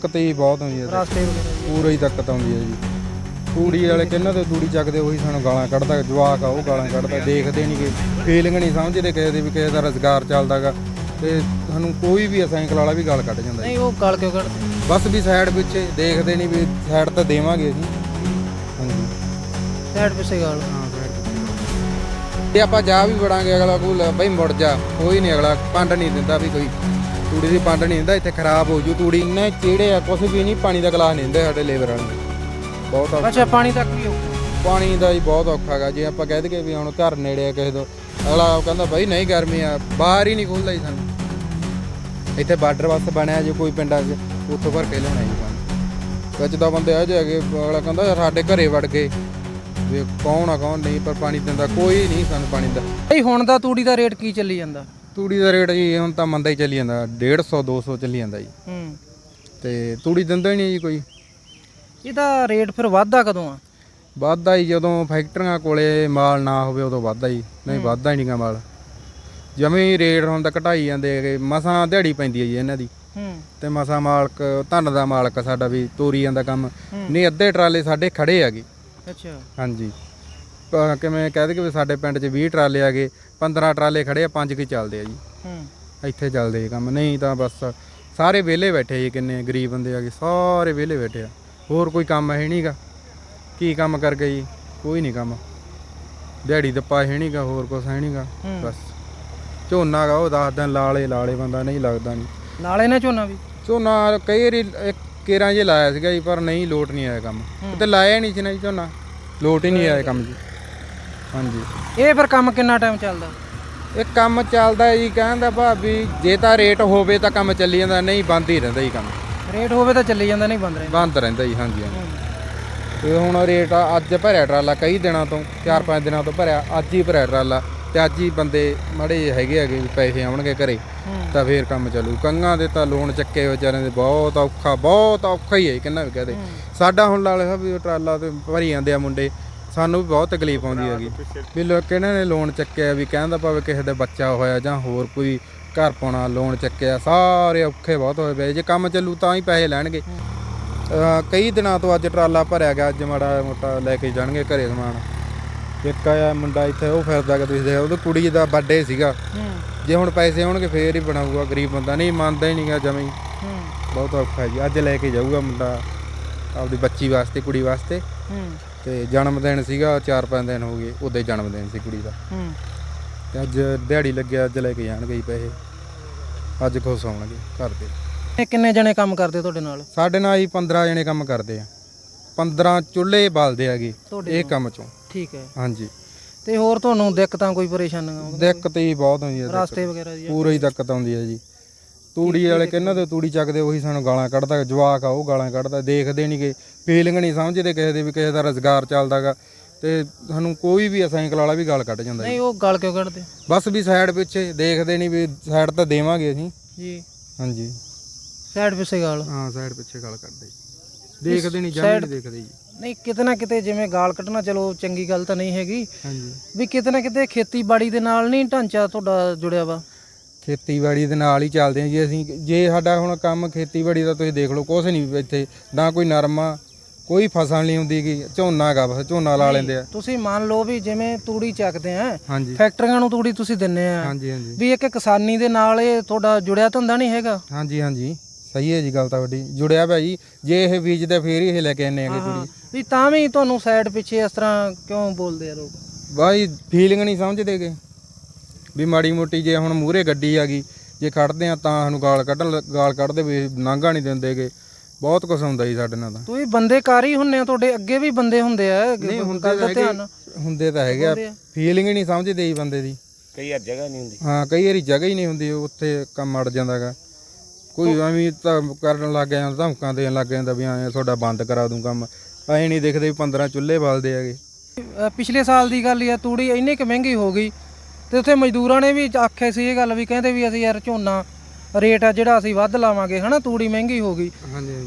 ਦਿੱਕਤ ਹੀ ਬਹੁਤ ਆਉਂਦੀ ਹੈ ਰਸਤੇ ਪੂਰੀ ਦਿੱਕਤ ਆਉਂਦੀ ਹੈ ਜੀ। ਤੂੜੀ ਵਾਲੇ ਕਿੰਨਾ ਤੇ ਤੂੜੀ ਚੱਕਦੇ ਉਹੀ ਸਾਨੂੰ ਗਾਲਾਂ ਕੱਢਦਾ ਜਵਾਕ ਆ ਉਹ ਗਾਲਾਂ ਕੱਢਦਾ ਦੇਖਦੇ ਨਹੀਂ ਕਿ ਫੀਲਿੰਗ ਨਹੀਂ ਸਮਝਦੇ ਕਿਸੇ ਦੀ ਵੀ ਕਿਸੇ ਦਾ ਰੁਜ਼ਗਾਰ ਚੱਲਦਾਗਾ। ਤੇ ਸਾਨੂੰ ਕੋਈ ਵੀ ਸਾਈਕਲ ਵਾਲਾ ਵੀ ਗਾਲ ਕੱਢ ਜਾਂਦਾ। ਨਹੀਂ ਉਹ ਗਲ ਕਿਉਂ ਕੱਢਦੇ? ਬਸ ਵੀ ਸਾਈਡ ਪਿੱਛੇ ਦੇਖਦੇ ਨਹੀਂ ਵੀ ਸਾਈਡ ਤਾਂ ਦੇਵਾਂਗੇ ਅਸੀਂ। ਹਾਂਜੀ। ਸਾਈਡ ਪਿੱਛੇ ਗਾਲ। ਹਾਂ ਤੇ ਆਪਾਂ ਜਾ ਵੀ ਵੜਾਂਗੇ ਅਗਲਾ ਕੋਲ ਬਈ ਮੁੜ ਜਾ ਕੋਈ ਨਹੀਂ ਅਗਲਾ ਪੰਡ ਨਹੀਂ ਦਿੰਦਾ ਵੀ ਕੋਈ। ਤੂੜੀ ਦੀ ਪੰਡ ਨਹੀਂ ਦਿੰਦਾ ਇੱਥੇ ਖਰਾਬ ਹੋ ਜੂ ਤੂੜੀ। ਇੰਨੇ ਚਿਹੜੇ ਆ ਕੁਝ ਵੀ ਨਹੀਂ ਪਾਣੀ ਦਾ ਗਲਾਸ ਨਹੀਂ ਦਿੰਦੇ ਸਾਡੇ ਲੇਬਰ ਵਾਲੇ ਬਹੁਤ ਔਖਾ। ਅੱਛਾ ਪਾਣੀ ਤੱਕ ਵੀ ਔਖਾ? ਪਾਣੀ ਦਾ ਹੀ ਬਹੁਤ ਔਖਾ ਗਾ। ਜੇ ਆਪਾਂ ਕਹਿ ਦਈਏ ਵੀ ਹੁਣ ਘਰ ਨੇੜੇ ਆ ਕਿਸੇ ਤੋਂ ਅਗਲਾ ਕਹਿੰਦਾ ਬਈ ਨਹੀਂ ਗਰਮੀ ਆ ਬਾਹਰ ਹੀ ਨਹੀਂ ਖੁੱਲਦਾ ਜੀ ਸਾਨੂੰ। ਇੱਥੇ ਬਾਰਡਰ ਵਾਸਤੇ ਬਣਿਆ ਜੇ ਕੋਈ ਪਿੰਡਾਂ 'ਚ ਉੱਥੋਂ ਭਰ ਕੇ ਲਿਆਉਣਾ ਜੀ ਪਾਣੀ। ਵਿੱਚ ਦਾ ਬੰਦੇ ਆ ਜੇ ਅਗਲਾ ਕਹਿੰਦਾ ਸਾਡੇ ਘਰੇ ਵੜ ਗਏ ਵੀ ਕੌਣ ਆ ਕੌਣ ਨਹੀਂ ਪਰ ਪਾਣੀ ਦਿੰਦਾ ਕੋਈ ਨਹੀਂ ਸਾਨੂੰ ਪਾਣੀ ਦਾ ਬਈ ਹੁਣ ਦਾ ਤੂੜੀ ਦਾ ਰੇਟ ਕੀ ਚੱਲੀ ਜਾਂਦਾ? ਤੂੜੀ ਦਾ ਰੇਟ ਜੀ ਹੁਣ ਤਾਂ ਮੰਦਾ ਹੀ ਚੱਲੀ ਜਾਂਦਾ 150 200 ਚੱਲੀ ਜਾਂਦਾ ਜੀ। ਹੂੰ। ਤੇ ਤੂੜੀ ਦਿੰਦਾ ਹੀ ਨਹੀਂ ਜੀ ਕੋਈ। ਇਹਦਾ ਰੇਟ ਫਿਰ ਵੱਧਦਾ ਕਦੋਂ ਆ? ਵੱਧਦਾ ਹੀ ਜਦੋਂ ਫੈਕਟਰੀਆਂ ਕੋਲੇ ਮਾਲ ਨਾ ਹੋਵੇ ਉਦੋਂ ਵੱਧਦਾ ਹੀ ਨਹੀਂ ਵੱਧਦਾ ਹੀ ਨਹੀਂਗਾ ਮਾਲ। ਜਮੇ ਰੇਟ ਹੁਣ ਤਾਂ ਘਟਾਈ ਜਾਂਦੇ ਹੈਗੇ ਮਸਾਂ ਦਿਹਾੜੀ ਪੈਂਦੀ ਹੈ ਜੀ ਇਹਨਾਂ ਦੀ। ਹੂੰ। ਤੇ ਮਸਾਂ ਮਾਲਕ ਧੰਨ ਦਾ ਮਾਲਕ ਸਾਡਾ ਵੀ ਤੋਰੀ ਜਾਂਦਾ ਕੰਮ। ਨਹੀਂ ਅੱਧੇ ਟਰਾਲੇ ਸਾਡੇ ਖੜੇ ਹੈਗੇ। ਅੱਛਾ। ਹਾਂਜੀ। ਕਿਵੇਂ ਕਹਿ ਦਈਏ ਵੀ ਸਾਡੇ ਪਿੰਡ 'ਚ 20 ਟਰਾਲੇ ਹੈਗੇ 15 ਟਰਾਲੇ ਖੜੇ ਆ ਪੰਜ ਕੀ ਚੱਲਦੇ ਆ ਜੀ। ਹੂੰ। ਇੱਥੇ ਚੱਲਦੇ ਇਹ ਕੰਮ ਨਹੀਂ ਤਾਂ ਬਸ ਸਾਰੇ ਵਿਹਲੇ ਬੈਠੇ ਜੀ ਕਿੰਨੇ ਗਰੀਬ ਬੰਦੇ ਆਗੇ ਸਾਰੇ ਵਿਹਲੇ ਬੈਠੇ ਆ ਹੋਰ ਕੋਈ ਕੰਮ ਹੈ ਨਹੀਂਗਾ ਕੀ ਕੰਮ ਕਰ ਗਏ ਜੀ? ਕੋਈ ਨਹੀਂ ਕੰਮ। ਦਿਹਾੜੀ ਦੱਪਾ ਹੈ ਨਹੀਂਗਾ ਹੋਰ ਕੁਛ ਹੈ ਨਹੀਂਗਾ ਹੂੰ। ਬਸ। ਝੋਨਾ ਗਾ ਉਹ 10 ਦਿਨ ਲਾਲੇ ਲਾਲੇ ਬੰਦਾ ਨਹੀਂ ਲੱਗਦਾ ਨਹੀਂ ਨਾਲੇ ਨਾ ਝੋਨਾ ਵੀ? ਝੋਨਾ ਕਈ ਵਾਰੀ ਇੱਕ ਕੇਰਾਂ ਜੇ ਲਾਇਆ ਸੀਗਾ ਜੀ ਪਰ ਨਹੀਂ ਲੋਟ ਨਹੀਂ ਆਇਆ ਕੰਮ। ਤੇ ਲਾਇਆ ਨਹੀਂ ਸੀ ਨਾ ਜੀ ਝੋਨਾ। ਲੋਟ ਹੀ ਨਹੀਂ ਆਇਆ ਕੰਮ ਜੀ। ਹਾਂਜੀ। ਇਹ ਫਿਰ ਕੰਮ ਕਿੰਨਾ ਟਾਈਮ ਚੱਲਦਾ? ਇਹ ਕੰਮ ਚੱਲਦਾ ਜੀ ਕਹਿੰਦਾ ਭਾਬੀ ਜੇ ਤਾਂ ਰੇਟ ਹੋਵੇ ਤਾਂ ਕੰਮ ਚੱਲੀ ਜਾਂਦਾ ਨਹੀਂ ਬੰਦ ਹੀ ਰਹਿੰਦਾ ਜੀ ਕੰਮ। ਰੇਟ ਹੋਵੇ ਤਾਂ ਚੱਲੀ ਜਾਂਦਾ ਨਹੀਂ ਬੰਦ ਰਹੇ ਬੰਦ ਰਹਿੰਦਾ ਜੀ ਹਾਂਜੀ ਹਾਂਜੀ। ਤੇ ਹੁਣ ਰੇਟ ਅੱਜ ਭਰਿਆ ਟਰਾਲਾ ਕਈ ਦਿਨਾਂ ਤੋਂ 4-5 ਦਿਨਾਂ ਤੋਂ ਭਰਿਆ ਅੱਜ ਹੀ ਭਰਿਆ ਟਰਾਲਾ। ਤੇ ਅੱਜ ਹੀ ਬੰਦੇ ਮੜੇ ਹੈਗੇ ਹੈਗੇ ਪੈਸੇ ਆਉਣਗੇ ਘਰੇ ਤਾਂ ਫੇਰ ਕੰਮ ਚੱਲੂ। ਕੰਗਾਂ ਦੇ ਤਾਂ ਲੋਨ ਚੱਕੇ ਵਿਚਾਰਿਆਂ ਦੇ ਬਹੁਤ ਔਖਾ ਬਹੁਤ ਔਖਾ ਹੀ ਹੈ ਕਿੰਨਾ ਵੀ ਕਹਦੇ ਸਾਡਾ ਹੁਣ ਲਾਲੇ ਸਾਹਿਬ ਟਰਾਲਾ ਤੇ ਭਰੀ ਜਾਂਦੇ ਆ ਮੁੰਡੇ। ਸਾਨੂੰ ਵੀ ਬਹੁਤ ਤਕਲੀਫ ਆਉਂਦੀ ਹੈਗੀ। ਵੀ ਲੋਕ ਕਿਹਨਾਂ ਨੇ ਲੋਨ ਚੱਕਿਆ ਵੀ ਕਹਿੰਦਾ ਭਾਵੇਂ ਕਿਸੇ ਦਾ ਬੱਚਾ ਹੋਇਆ ਜਾਂ ਹੋਰ ਕੋਈ ਘਰ ਪਾਉਣਾ ਲੋਨ ਚੱਕਿਆ ਸਾਰੇ ਔਖੇ ਬਹੁਤ ਹੋਏ ਪਏ। ਜੇ ਕੰਮ ਚੱਲੂ ਤਾਂ ਹੀ ਪੈਸੇ ਲੈਣਗੇ। ਕਈ ਦਿਨਾਂ ਤੋਂ ਅੱਜ ਟਰਾਲਾ ਭਰਿਆ ਗਿਆ ਅੱਜ ਮਾੜਾ ਮੋਟਾ ਲੈ ਕੇ ਜਾਣਗੇ ਘਰੇ ਸਮਾਨ। ਇੱਕ ਆਇਆ ਮੁੰਡਾ ਇੱਥੇ ਉਹ ਫਿਰਦਾ ਕਿ ਤੁਸੀਂ ਦੇਖੋ ਉਹਦੀ ਕੁੜੀ ਦਾ ਬਰਥਡੇ ਸੀਗਾ। ਜੇ ਹੁਣ ਪੈਸੇ ਆਉਣਗੇ ਫੇਰ ਹੀ ਬਣਾਊਗਾ ਗਰੀਬ ਬੰਦਾ। ਨਹੀਂ ਮੰਨਦਾ ਹੀ ਨਹੀਂਗਾ ਜਮੀ ਹੂੰ। ਬਹੁਤ ਔਖਾ ਜੀ। ਅੱਜ ਲੈ ਕੇ ਜਾਊਗਾ ਮੁੰਡਾ ਆਪਦੀ ਬੱਚੀ ਵਾਸਤੇ ਕੁੜੀ ਵਾਸਤੇ। ਹੂੰ। ਤੇ ਜਨਮ ਦਿਨ ਸੀਗਾ 4-5 ਦਿਨ ਹੋ ਗਏ ਉਹਦੇ ਜਨਮ ਦਿਨ ਸੀ ਕੁੜੀ ਦਾ। ਹੂੰ। ਤੇ ਅੱਜ ਦਿਹਾੜੀ ਲੱਗਿਆ ਅੱਜ ਲੈ ਕੇ ਜਾਣਗੇ ਜੀ ਪੈਸੇ। ਅੱਜ ਖੁਸ਼ ਹੋਣਗੇ ਘਰ ਦੇ। ਇਹ ਕਿੰਨੇ ਜਣੇ ਕੰਮ ਕਰਦੇ ਤੁਹਾਡੇ ਨਾਲ? ਸਾਡੇ ਨਾਲ ਹੀ 15 ਜਣੇ ਕੰਮ ਕਰਦੇ ਆ। 15 ਚੁੱਲ੍ਹੇ ਬਾਲਦੇ ਹੈਗੇ ਤੁਹਾਡੇ ਇਹ ਕੰਮ ਚੋਂ। ਠੀਕ ਹੈ। ਹਾਂਜੀ। ਤੇ ਹੋਰ ਤੁਹਾਨੂੰ ਦਿੱਕਤਾਂ ਕੋਈ ਪਰੇਸ਼ਾਨੀਆਂ? ਦਿੱਕਤ ਹੀ ਬਹੁਤ ਆਉਂਦੀ ਹੈ। ਰਸਤੇ ਵਗੈਰਾ ਦੀ ਪੂਰੀ ਦਿੱਕਤ ਆਉਂਦੀ ਹੈ ਜੀ। ਤੂੜੀ ਵਾਲੇ ਕਿੰਨਾ ਤੇ ਤੂੜੀ ਚੱਕਦੇ ਉਹੀ ਸਾਨੂੰ ਗਾਲਾਂ ਕੱਢਦਾ ਜਵਾਕ ਆ ਉਹ ਗਾਲਾਂ ਕੱਢਦਾ ਦੇਖਦੇ ਨਹੀਂ ਕਿ ਫੀਲਿੰਗ ਨਹੀਂ ਸਮਝਦੇ ਕਿਸੇ ਦੀ ਵੀ ਕਿਸੇ ਦਾ ਰੁਜ਼ਗਾਰ ਚੱਲਦਾਗਾ। ਤੇ ਸਾਨੂੰ ਕੋਈ ਵੀ ਸਾਈਕਲ ਵਾਲਾ ਵੀ ਗਾਲ ਕੱਢ ਜਾਂਦਾ ਨਹੀਂ ਉਹ ਗਲ ਕਿਉਂ ਕੱਢਦੇ? ਬਸ ਵੀ ਸਾਈਡ ਪਿੱਛੇ ਦੇਖਦੇ ਨਹੀਂ ਵੀ ਸਾਈਡ ਤਾਂ ਦੇਵਾਂਗੇ ਅਸੀਂ। ਜੀ। ਹਾਂਜੀ। ਸਾਈਡ ਪਿੱਛੇ ਗਾਲ। ਹਾਂ ਸਾਈਡ ਪਿੱਛੇ ਗਾਲ ਕੱਢਦੇ ਦੇਖਦੇ ਨਹੀਂ ਨਹੀਂ ਦੇਖਦੇ ਜੀ। ਨਹੀਂ ਕਿਤੇ ਨਾ ਕਿਤੇ ਜਿਵੇਂ ਗਾਲ ਕੱਢਣਾ ਚਲੋ ਚੰਗੀ ਗੱਲ ਤਾਂ ਨਹੀਂ ਹੈਗੀ। ਹਾਂਜੀ। ਵੀ ਕਿਤੇ ਨਾ ਕਿਤੇ ਖੇਤੀਬਾੜੀ ਦੇ ਨਾਲ ਨਹੀਂ ਢਾਂਚਾ ਤੁਹਾਡਾ ਜੁੜਿਆ ਵਾ। ਖੇਤੀਬਾੜੀ ਦੇ ਨਾਲ ਹੀ ਚੱਲਦੇ ਹਾਂ ਜੀ। ਅਸੀਂ ਜੇ ਸਾਡਾ ਹੁਣ ਕੰਮ ਖੇਤੀਬਾੜੀ ਦਾ ਤੁਸੀਂ ਦੇਖ ਲਓ ਕੁਛ ਨਹੀਂ ਇੱਥੇ ਨਾ ਕੋਈ ਨਰਮਾ ਕੋਈ ਫਸਲ ਨਹੀਂ ਹੁੰਦੀ ਗੀ। ਝੋਨਾ ਗਾ ਬਸ ਝੋਨਾ ਲਾ ਲੈਂਦੇ ਆ। ਤੁਸੀਂ ਮੰਨ ਲਓ ਵੀ ਜਿਵੇਂ ਤੂੜੀ ਚੱਕਦੇ ਆ ਹਾਂਜੀ। ਫੈਕਟਰੀਆਂ ਨੂੰ ਤੂੜੀ ਤੁਸੀਂ ਦਿੰਨੇ ਆ। ਹਾਂਜੀ ਹਾਂਜੀ। ਵੀ ਇੱਕ ਕਿਸਾਨੀ ਦੇ ਨਾਲ ਇਹ ਤੁਹਾਡਾ ਜੁੜਿਆ ਧੰਦਾ ਨਹੀਂ ਹੈਗਾ? ਹਾਂਜੀ ਹਾਂਜੀ। ਸਹੀ ਹੈ ਜੀ ਗੱਲ ਤਾਂ ਵੱਡੀ ਜੁੜਿਆ ਪਿਆ ਜੀ। ਇਹ ਬੀਜਦੇ ਫੇਰ ਹੀ ਇਹ ਲੈ ਕੇ ਆਨੇ ਆਗੇ ਕੁੜੀ ਵੀ ਤਾਂ ਵੀ ਤੁਹਾਨੂੰ ਸਾਈਡ ਪਿੱਛੇ ਇਸ ਤਰ੍ਹਾਂ ਕਿਉਂ ਬੋਲਦੇ ਆ ਲੋਕ? ਬਾਈ ਫੀਲਿੰਗ ਨਹੀਂ ਸਮਝਦੇਗੇ ਵੀ ਮਾੜੀ ਮੋਟੀ ਜੇ ਹੁਣ ਮੂਹਰੇ ਗੱਡੀ ਆ ਗਈ ਜੇ ਖੜਦੇ ਆ ਤਾਂ ਸਾਨੂੰ ਗਾਲ ਕੱਢਣ ਗਾਲ ਕੱਢਦੇ ਵੀ ਨਾਂਗਾ ਨਹੀਂ ਦਿੰਦੇਗੇ ਬਹੁਤ ਕੁਝ ਹੁੰਦਾ ਜੀ ਸਾਡੇ ਨਾਲ ਤਾਂ। ਤੁਸੀਂ ਬੰਦੇ ਕਾਰ ਹੀ ਹੁੰਨੇ ਆ ਤੁਹਾਡੇ ਅੱਗੇ ਵੀ ਬੰਦੇ ਹੁੰਦੇ ਆ। ਨਹੀਂ ਹੁੰਦੇ ਤਾਂ ਧਿਆਨ। ਹੈਗੇ ਹੁੰਦੇ ਤਾਂ ਹੈਗੇ ਆ। ਫੀਲਿੰਗ ਹੀ ਨਹੀਂ ਸਮਝਦੇ ਜੀ ਬੰਦੇ ਦੀ। ਕਈ ਵਾਰ ਜਗ੍ਹਾ ਨਹੀਂ ਹੁੰਦੀ। ਹਾਂ ਕਈ ਵਾਰੀ ਜਗ੍ਹਾ ਹੀ ਨਹੀਂ ਹੁੰਦੀ ਉੱਥੇ ਕੰਮ ਅੜ ਜਾਂਦਾਗਾ ਕੋਈ ਐਵੇਂ ਤਾਂ ਕਰਨ ਲੱਗ ਜਾਂਦਾ ਧਮਕਾਂ ਦੇਣ ਲੱਗ ਜਾਂਦਾ ਵੀ ਐਂ ਤੁਹਾਡਾ ਬੰਦ ਕਰਾ ਦੂੰ ਕੰਮ। ਐਂ ਨਹੀਂ ਦੇਖਦੇ ਵੀ 15 ਚੁੱਲ੍ਹੇ ਬਲਦੇ ਹੈਗੇ। ਪਿਛਲੇ ਸਾਲ ਦੀ ਗੱਲ ਹੀ ਆ ਤੂੜੀ ਇੰਨੀ ਕੁ ਮਹਿੰਗੀ ਹੋ ਗਈ ਤੇ ਉੱਥੇ ਮਜ਼ਦੂਰਾਂ ਨੇ ਵੀ ਆਖਿਆ ਸੀ ਇਹ ਗੱਲ ਵੀ ਕਹਿੰਦੇ ਵੀ ਅਸੀਂ ਯਾਰ ਝੋਨਾ ਰੇਟ ਆ ਜਿਹੜਾ ਅਸੀਂ ਵੱਧ ਲਾਵਾਂਗੇ ਹਨਾ ਤੂੜੀ ਮਹਿੰਗੀ ਹੋ ਗਈ।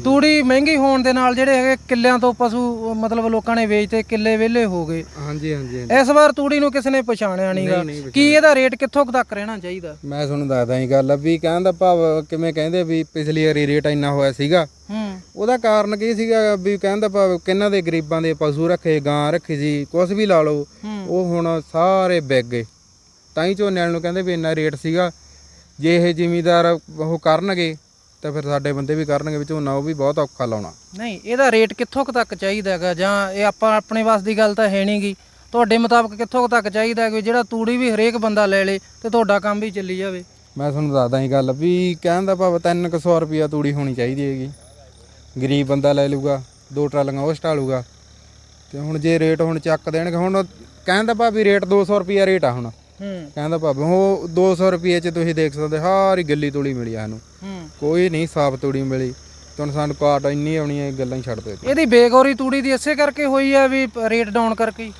ਤੂੜੀ ਮਹਿੰਗੀ ਹੋਣ ਦੇ ਨਾਲ ਜਿਹੜੇ ਹੈਗੇ ਕਿੱਲਿਆਂ ਤੋਂ ਪਸ਼ੂ ਮਤਲਬ ਲੋਕਾਂ ਨੇ ਵੇਚਤੇ ਕਿੱਲੇ ਵਿਹਲੇ ਹੋ ਗਏ। ਹਾਂਜੀ ਹਾਂਜੀ। ਇਸ ਵਾਰ ਤੂੜੀ ਨੂੰ ਕਿਸੇ ਨੇ ਪਛਾਣਿਆ ਨਹੀਂਗਾ ਨਹੀਂ ਕੀ ਇਹਦਾ ਰੇਟ ਕਿੱਥੋਂ ਤੱਕ ਰਹਿਣਾ ਚਾਹੀਦਾ? ਮੈਂ ਤੁਹਾਨੂੰ ਦੱਸਦਾ ਹੀ ਗੱਲ ਵੀ ਕਹਿਣ ਦਾ ਭਾਵ ਕਿਵੇਂ ਕਹਿੰਦੇ ਵੀ ਪਿਛਲੀ ਵਾਰੀ ਰੇਟ ਇੰਨਾ ਹੋਇਆ ਸੀਗਾ। ਹੂੰ। ਉਹਦਾ ਕਾਰਨ ਕੀ ਸੀਗਾ ਵੀ ਕਹਿੰਦਾ ਭਾਵੇਂ ਕਿੰਨਾ ਦੇ ਗਰੀਬਾਂ ਦੇ ਪਸ਼ੂ ਰੱਖੇ ਗਾਂ ਰੱਖੀ ਸੀ ਕੁਝ ਵੀ ਲਾ ਲਓ ਉਹ ਹੁਣ ਸਾਰੇ ਵਿਕ ਗਏ। ਤਾਂ ਹੀ ਝੋਨੇ ਵਾਲੇ ਨੂੰ ਕਹਿੰਦੇ ਵੀ ਇੰਨਾ ਰੇਟ ਸੀਗਾ। ਜੇ ਇਹ ਜ਼ਿਮੀਦਾਰ ਉਹ ਕਰਨਗੇ ਤਾਂ ਫਿਰ ਸਾਡੇ ਬੰਦੇ ਵੀ ਕਰਨਗੇ ਵੀ ਝੋਨਾ ਉਹ ਵੀ ਬਹੁਤ ਔਖਾ ਲਾਉਣਾ। ਨਹੀਂ ਇਹਦਾ ਰੇਟ ਕਿੱਥੋਂ ਤੱਕ ਚਾਹੀਦਾ ਹੈਗਾ? ਜਾਂ ਇਹ ਆਪਾਂ ਆਪਣੇ ਵੱਸ ਦੀ ਗੱਲ ਤਾਂ ਹੈ ਨਹੀਂਗੀ ਤੁਹਾਡੇ ਮੁਤਾਬਕ ਕਿੱਥੋਂ ਤੱਕ ਚਾਹੀਦਾ ਹੈ ਕਿ ਜਿਹੜਾ ਤੂੜੀ ਵੀ ਹਰੇਕ ਬੰਦਾ ਲੈ ਲੇ ਤੇ ਤੁਹਾਡਾ ਕੰਮ ਵੀ ਚੱਲੀ ਜਾਵੇ? ਮੈਂ ਤੁਹਾਨੂੰ ਦੱਸਦਾ ਹੀ ਗੱਲ ਵੀ ਕਹਿਣ ਦਾ ਭਾਵ 300 ਰੁਪਿਆ ਤੂੜੀ ਹੋਣੀ ਚਾਹੀਦੀ ਹੈਗੀ। ਗਰੀਬ ਬੰਦਾ ਲੈ ਲੂਗਾ ਦੋ ਟਰਾਲੀਆਂ ਉਹ ਸਟਾਲੂਗਾ ਤੇ ਹੁਣ ਜੇ ਰੇਟ ਹੁਣ ਚੱਕ ਦੇਣਗੇ ਹੁਣ ਕਹਿਣ ਦਾ ਭਾਵ ਵੀ ਰੇਟ 200 ਰੁਪਿਆ ਰੇਟ ਆ ਹੁਣ। ਹੂੰ ਕਹਿੰਦਾ ਭਾਵੇਂ ਉਹ 200 ਰੁਪਏ ਚ ਤੁਸੀਂ ਦੇਖ ਸਕਦੇ ਸਾਰੀ ਗੱਲੀ ਤੂੜੀ ਮਿਲੀ ਆ ਸਾਨੂੰ। ਹੂੰ। ਕੋਈ ਨਹੀਂ ਸਾਫ਼ ਤੂੜੀ ਮਿਲੀ। ਤੁਹਾਨੂੰ ਸਾਨੂੰ ਕਾਟ ਇੰਨੀ ਆਉਣੀ ਹੈ ਗੱਲਾਂ ਹੀ ਛੱਡ ਇਹਦੀ ਬੇਗੌਰੀ ਤੂੜੀ ਦੀ ਇਸੇ ਕਰਕੇ ਹੋਈ ਆ ਵੀ ਰੇਟ ਡਾਊਨ ਕਰਕੇ ਹੀ।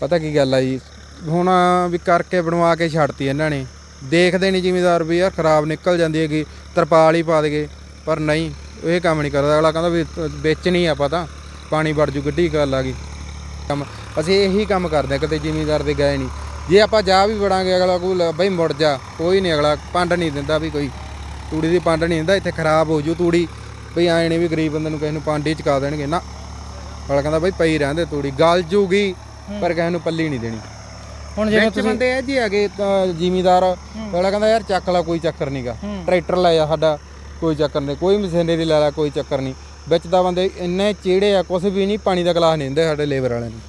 ਪਤਾ ਕੀ ਗੱਲ ਆ ਜੀ ਹੁਣ ਵੀ ਕਰਕੇ ਬਣਵਾ ਕੇ ਛੱਡਤੀ ਇਹਨਾਂ ਨੇ। ਦੇਖਦੇ ਨਹੀਂ ਜ਼ਿਮੀਦਾਰ ਵੀ ਯਾਰ ਖਰਾਬ ਨਿਕਲ ਜਾਂਦੀ ਹੈਗੀ ਤਰਪਾਲ ਹੀ ਪਾ ਦੇਗੇ ਪਰ ਨਹੀਂ ਇਹ ਕੰਮ ਨਹੀਂ ਕਰਦਾ। ਅਗਲਾ ਕਹਿੰਦਾ ਵੀ ਵੇਚਣੀ ਆ ਪਤਾ ਪਾਣੀ ਵੜ ਜੂ ਗੱਡੀ ਗੱਲ ਆ ਗਈ। ਕੰਮ ਅਸੀਂ ਇਹੀ ਕੰਮ ਕਰਦੇ ਆ ਕਦੇ ਜ਼ਿਮੀਦਾਰ ਦੇ ਗਏ ਨਹੀਂ ਜੇ ਆਪਾਂ ਜਾ ਵੀ ਵੜਾਂਗੇ ਅਗਲਾ ਕੋਲ ਬਈ ਮੁੜ ਜਾ ਕੋਈ ਨਹੀਂ ਅਗਲਾ ਪੰਡ ਨਹੀਂ ਦਿੰਦਾ ਵੀ ਕੋਈ। ਤੂੜੀ ਦੀ ਪੰਡ ਨਹੀਂ ਦਿੰਦਾ ਇੱਥੇ ਖਰਾਬ ਹੋ ਜੂ ਤੂੜੀ। ਬਈ ਐਂ ਨਹੀਂ ਵੀ ਗਰੀਬ ਬੰਦੇ ਨੂੰ ਕਿਸੇ ਨੂੰ ਪੰਡ ਚਕਾ ਦੇਣਗੇ ਨਾ। ਅਗਲਾ ਕਹਿੰਦਾ ਬਈ ਪਈ ਰਹਿੰਦੇ ਤੂੜੀ ਗਲ ਜੂਗੀ ਪਰ ਕਿਸੇ ਨੂੰ ਪੱਲੀ ਨਹੀਂ ਦੇਣੀ। ਹੁਣ ਜਿਵੇਂ ਵਿੱਚ ਬੰਦੇ ਆ ਜੀ ਹੈਗੇ ਜ਼ਿਮੀਦਾਰ। ਅਗਲਾ ਕਹਿੰਦਾ ਯਾਰ ਚੱਕ ਲਾ ਕੋਈ ਚੱਕਰ ਨਹੀਂਗਾ। ਟਰੈਕਟਰ ਲੈ ਜਾ ਸਾਡਾ ਕੋਈ ਚੱਕਰ ਨਹੀਂ ਕੋਈ ਮਸ਼ੀਨਰੀ ਲੈ ਲੈ ਕੋਈ ਚੱਕਰ ਨਹੀਂ ਵਿੱਚ ਤਾਂ ਬੰਦੇ ਇੰਨੇ ਚੀੜੇ ਆ ਕੁਝ ਵੀ ਨਹੀਂ ਪਾਣੀ ਦਾ ਗਲਾਸ ਨਹੀਂ ਦਿੰਦੇ ਸਾਡੇ ਲੇਬਰ ਵਾਲਿਆਂ ਨੂੰ।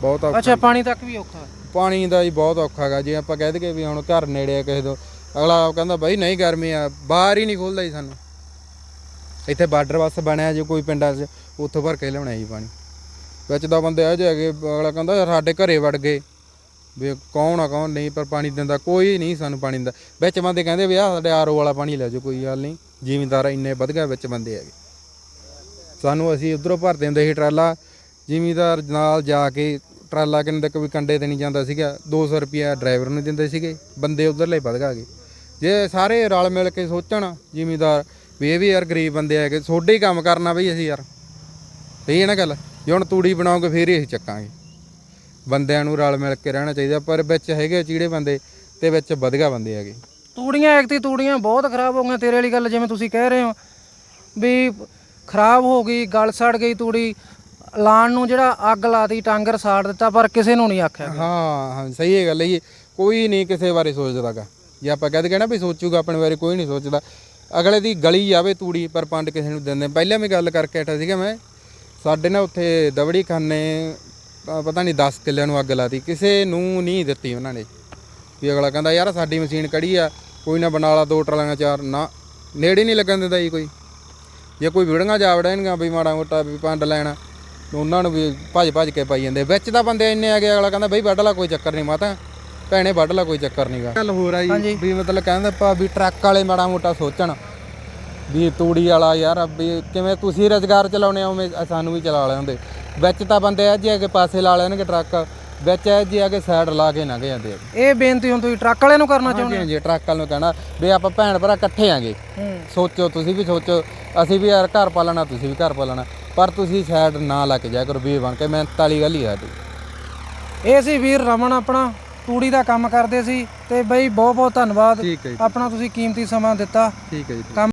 ਬਹੁਤ ਔਖਾ ਅੱਛਾ ਪਾਣੀ ਤੱਕ ਵੀ ਔਖਾ। ਪਾਣੀ ਦਾ ਜੀ ਬਹੁਤ ਔਖਾ ਹੈਗਾ। ਜੇ ਆਪਾਂ ਕਹਿ ਦਈਏ ਵੀ ਹੁਣ ਘਰ ਨੇੜੇ ਆ ਕਿਸੇ ਤੋਂ, ਅਗਲਾ ਕਹਿੰਦਾ ਬਾਈ ਨਹੀਂ ਗਰਮੀ ਆ, ਬਾਹਰ ਹੀ ਨਹੀਂ ਖੋਲਦਾ ਜੀ ਸਾਨੂੰ। ਇੱਥੇ ਬਾਰਡਰ ਬੱਸ ਬਣਿਆ ਜੇ ਕੋਈ ਪਿੰਡਾਂ 'ਚ, ਉੱਥੋਂ ਭਰ ਕੇ ਲਿਆਉਣਾ ਜੀ ਪਾਣੀ। ਵਿੱਚ ਤਾਂ ਬੰਦੇ ਆ ਜੇ ਹੈਗੇ, ਅਗਲਾ ਕਹਿੰਦਾ ਸਾਡੇ ਘਰੇ ਵੜ ਗਏ। ਵੀ ਕੌਣ ਆ, ਕੌਣ ਨਹੀਂ, ਪਰ ਪਾਣੀ ਦਿੰਦਾ, ਕੋਈ ਨਹੀਂ ਸਾਨੂੰ ਪਾਣੀ ਦਿੰਦਾ। ਵਿੱਚ ਬੰਦੇ ਕਹਿੰਦੇ ਵੀ ਆ ਸਾਡੇ ਆਰਓ ਵਾਲਾ ਪਾਣੀ ਲੈ ਜਾਓ, ਕੋਈ ਗੱਲ ਨਹੀਂ। ਜ਼ਿਮੀਂਦਾਰ ਇੰਨੇ ਵਧੀਆ ਵਿੱਚ ਬੰਦੇ ਹੈਗੇ। ਸਾਨੂੰ ਅਸੀਂ ਉਧਰੋਂ ਭਰ ਦਿੰਦੇ ਸੀ ਟਰਾਲਾ, ਜ਼ਿਮੀਂਦਾਰ ਨਾਲ ਜਾ ਕੇ ਟਰਾਲਾ ਕਿੰਨੇ ਤੱਕ ਵੀ ਕੰਡੇ ਤੇ ਨਹੀਂ ਜਾਂਦਾ ਸੀਗਾ 200 ਰੁਪਿਆ ਡਰਾਈਵਰ ਨੂੰ ਦਿੰਦੇ ਸੀਗੇ, ਬੰਦੇ ਉਧਰਲੇ ਵਧ ਗਏ। ਜੇ ਸਾਰੇ ਰਲ ਮਿਲ ਕੇ ਸੋਚਣ, ਜ਼ਿਮੀਦਾਰ ਵੀ ਇਹ ਵੀ ਯਾਰ ਗਰੀਬ ਬੰਦੇ ਹੈਗੇ, ਤੁਹਾਡੇ ਹੀ ਕੰਮ ਕਰਨਾ ਬਈ ਅਸੀਂ ਯਾਰ। ਸਹੀ ਹੈ ਨਾ ਗੱਲ? ਜੇ ਹੁਣ ਤੂੜੀ ਬਣਾਓਗੇ, ਫੇਰ ਹੀ ਅਸੀਂ ਚੱਕਾਂਗੇ। ਬੰਦਿਆਂ ਨੂੰ ਰਲ ਮਿਲ ਕੇ ਰਹਿਣਾ ਚਾਹੀਦਾ, ਪਰ ਵਿੱਚ ਹੈਗੇ ਚੀੜੇ ਬੰਦੇ ਤੇ ਵਿੱਚ ਵਧੀਆ ਬੰਦੇ ਹੈਗੇ। ਤੂੜੀਆਂ ਐਕਤੀ ਤੂੜੀਆਂ ਬਹੁਤ ਖਰਾਬ ਹੋ ਗਈਆਂ, ਤੇਰੇ ਵਾਲੀ ਗੱਲ ਜਿਵੇਂ ਤੁਸੀਂ ਕਹਿ ਰਹੇ ਹੋ, ਵੀ ਖਰਾਬ ਹੋ ਗਈ, ਗਲ ਸੜ ਗਈ ਤੂੜੀ ਲਾਣ ਨੂੰ ਜਿਹੜਾ ਅੱਗ ਲਾਤੀ ਟਾਂਗਰ ਸਾੜ ਦਿੱਤਾ ਪਰ ਕਿਸੇ ਨੂੰ ਨਹੀਂ ਆਖਿਆ ਹਾਂ ਹਾਂ ਸਹੀ ਹੈ ਗੱਲ ਹੈ ਜੀ। ਕੋਈ ਨਹੀਂ ਕਿਸੇ ਬਾਰੇ ਸੋਚਦਾਗਾ ਜੇ ਆਪਾਂ ਕਹਦੇ ਕਹਿਣਾ ਵੀ ਸੋਚੂਗਾ ਆਪਣੇ ਬਾਰੇ ਕੋਈ ਨਹੀਂ ਸੋਚਦਾ। ਅਗਲੇ ਦੀ ਗਲੀ ਜਾਵੇ ਤੂੜੀ ਪਰ ਪੰਡ ਕਿਸੇ ਨੂੰ ਦਿੰਦੇ। ਪਹਿਲਾਂ ਵੀ ਗੱਲ ਕਰਕੇ ਬੈਠਾ ਸੀਗਾ ਮੈਂ। ਸਾਡੇ ਨਾ ਉੱਥੇ ਦਵੜੀ ਖਾਨੇ ਅ, ਪਤਾ ਨਹੀਂ 10 ਕਿੱਲਿਆਂ ਨੂੰ ਅੱਗ ਲਾਤੀ। ਕਿਸੇ ਨੂੰ ਨਹੀਂ ਦਿੱਤੀ ਉਹਨਾਂ ਨੇ। ਵੀ ਅਗਲਾ ਕਹਿੰਦਾ ਯਾਰ ਸਾਡੀ ਮਸ਼ੀਨ ਕੜੀ ਆ। ਕੋਈ ਨਾ ਬਣਾ ਲਾ ਦੋ ਟਰਾਲੀਆਂ ਚਾਰ। ਨਾ ਨੇੜੇ ਨਹੀਂ ਲੱਗਣ ਦਿੰਦਾ ਜੀ ਕੋਈ। ਜੇ ਕੋਈ ਵਿੜੀਆਂ ਜਾ ਵੜਨਗੀਆਂ ਵੀ ਮਾੜਾ ਮੋਟਾ ਵੀ ਪੰਡ ਲੈਣਾ। ਉਹਨਾਂ ਨੂੰ ਵੀ ਭੱਜ ਭੱਜ ਕੇ ਪਾਈ ਜਾਂਦੇ। ਵਿੱਚ ਤਾਂ ਬੰਦੇ ਇੰਨੇ ਆ ਗਏ ਅਗਲਾ ਕਹਿੰਦਾ ਬਈ ਵੱਢ ਲਾ ਕੋਈ ਚੱਕਰ ਨਹੀਂ ਮਾਤਾ। ਭੈਣੇ ਵੱਢ ਲਾ ਕੋਈ ਚੱਕਰ ਨਹੀਂਗਾ ਗੱਲ ਹੋਰ ਆ ਜੀ ਵੀ ਮਤਲਬ ਕਹਿੰਦਾ ਪਾ ਵੀ ਟਰੱਕ ਵਾਲੇ ਮਾੜਾ ਮੋਟਾ ਸੋਚਣ। ਵੀ ਤੂੜੀ ਵਾਲਾ ਯਾਰ ਵੀ ਕਿਵੇਂ ਤੁਸੀਂ ਰੁਜ਼ਗਾਰ ਚਲਾਉਣੇ ਆ ਉਵੇਂ ਸਾਨੂੰ ਵੀ ਚਲਾ ਲੈਂਦੇ ਵਿੱਚ ਤਾਂ ਬੰਦੇ ਆ ਜੀ ਅੱਗੇ ਪਾਸੇ ਲਾ ਲੈਣਗੇ ਟਰੱਕ। ਵਿੱਚ ਇਹ ਜੀ ਅੱਗੇ ਸਾਈਡ ਲਾ ਕੇ ਲੰਘ ਜਾਂਦੇ ਆ ਇਹ ਬੇਨਤੀ ਹੁਣ ਤੁਸੀਂ ਟਰੱਕ ਵਾਲਿਆਂ ਨੂੰ ਕਰਨਾ ਚਾਹੁੰਦੇ ਹਾਂਜੀ ਹਾਂਜੀ ਟਰੱਕ ਵਾਲ ਨੂੰ ਕਹਿਣਾ ਵੀ ਆਪਾਂ ਭੈਣ ਭਰਾ ਇਕੱਠੇ ਆਂਗੇ। ਹੂੰ। ਸੋਚੋ ਤੁਸੀਂ ਵੀ ਸੋਚੋ ਅਸੀਂ ਵੀ ਯਾਰ ਘਰ ਪਾਲਣਾ ਤੁਸੀਂ ਵੀ ਘਰ ਪਾਲਣਾ। ਪਰ ਤੁਸੀਂ ਸਾਈਡ ਨਾ ਲਾ ਕੇ ਜਾਇਆ ਕਰੋ ਵੀ ਬਣ ਕੇ ਮਿਹਨਤ ਵਾਲੀ ਗੱਲ ਹੀ ਆ ਸਾਡੀ। ਇਹ ਸੀ ਵੀਰ ਰਮਨ ਆਪਣਾ ਤੂੜੀ ਦਾ ਕੰਮ ਕਰਦੇ ਸੀ ਤੇ ਬਈ ਬਹੁਤ ਬਹੁਤ ਧੰਨਵਾਦ। ਠੀਕ ਹੈ ਜੀ ਆਪਣਾ ਤੁਸੀਂ ਕੀਮਤੀ ਸਮਾਂ ਦਿੱਤਾ। ਠੀਕ ਹੈ ਜੀ ਕੰਮ